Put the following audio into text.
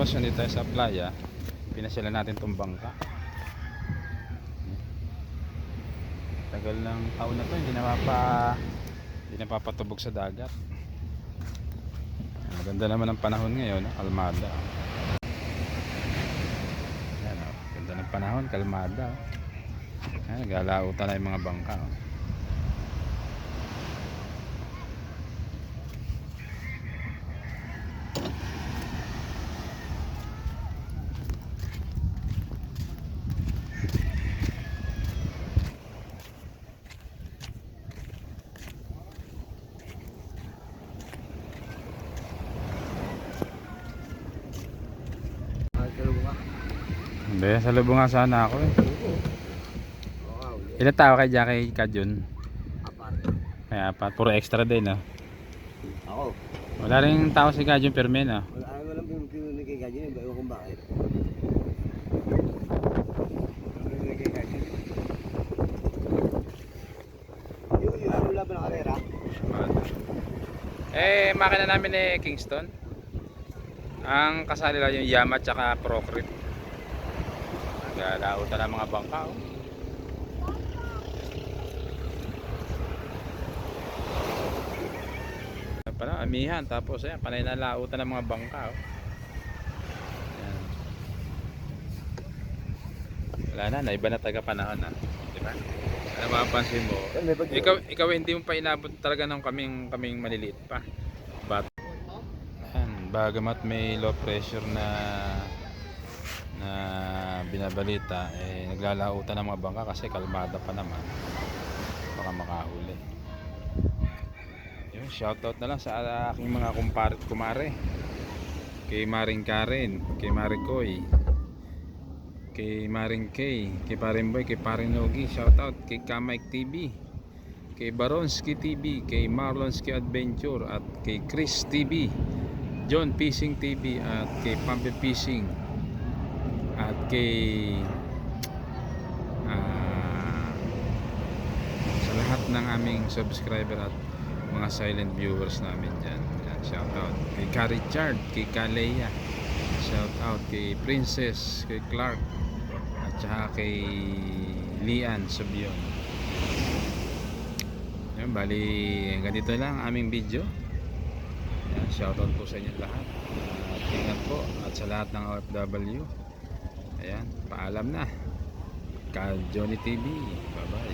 Bros, nandito tayo sa playa. Pinasyalan natin itong bangka. Tagal ng taon na to, hindi napapa hindi napapatubog sa dagat. Maganda naman ang panahon ngayon, kalmada. Yan, oh. Ganda ng panahon, kalmada. Ayan, naglalautan na yung mga bangka. oh. Hindi, sa lubong nga sana ako eh. Ilan tao kay Jackie Kajun? May apat. Puro extra din ah. Ako. Wala rin tao si Kajun Permen ah. Wala ano lang yung pinunod kay Kajin. Ewan kung bakit. Ano. Eh, makina namin ni Kingston. Ang kasali lang yung Yama tsaka Procrit. Naglalautan ng mga bangka oh. Ayan Pala, amihan. Tapos ayan, panay na lautan ng mga bangka oh. Ayan. Wala na, naiba na taga panahon na. Diba? Ano mapapansin mo? Ikaw, ikaw hindi mo pa inabot talaga ng kaming, kaming maliliit pa. But, ayan, bagamat may low pressure na na binabalita, eh, naglalautan ng mga bangka kasi kalmada pa naman. Baka makahuli. Shoutout na lang sa aking mga kumpare, kumare. Kay Maring Karen, kay Marikoy, kay Maring Kay, kay Paring Boy, kay Paring Nogi, shoutout kay Kamike TV, kay Baronski TV, kay Marlonski Adventure at kay Chris TV, John Fishing TV at kay Pampe Fishing at kay ah, sa lahat ng aming subscriber at mga silent viewers namin dyan. Yan, shout out kay Ka Richard, kay Kalea, shout out kay Princess, kay Clark, at saka kay Lian Subion. Yan, bali hanggang dito lang ang aming video. Yan, shout out po sa inyo lahat. At ingat po at sa lahat ng OFW. Ayan, paalam na. Ka Johnny TV. Bye-bye.